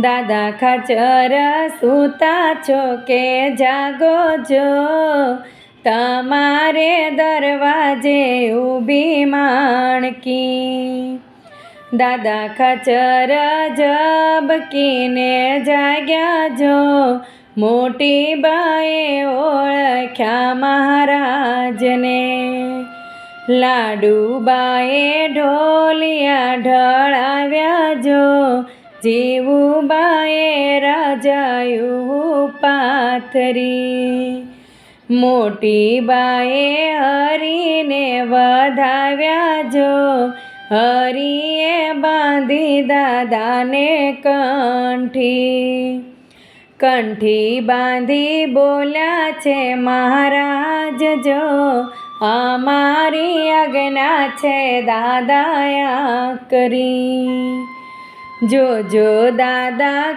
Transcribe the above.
દાદા ખાચર સૂતા છો કે જાગો જો તમારે દરવાજે ઊભી માણકી. દાદા ખચર જબકીને જાગ્યા જો મોટી બાએ ઓળખ્યા મહારાજને. લાડુબાએ ઢોલિયા ઢળાવ્યા જો. જીવુબાએ રાજાયું પાથરી. મોટી બાએ હરીને વધાવ્યા જો, હરીએ બાંધી દાદાને કંઠી. કંઠી બાંધી બોલ્યા છે, મહારાજ જો, અમારી આજ્ઞા છે દાદાયા કરી. જો જો દાદા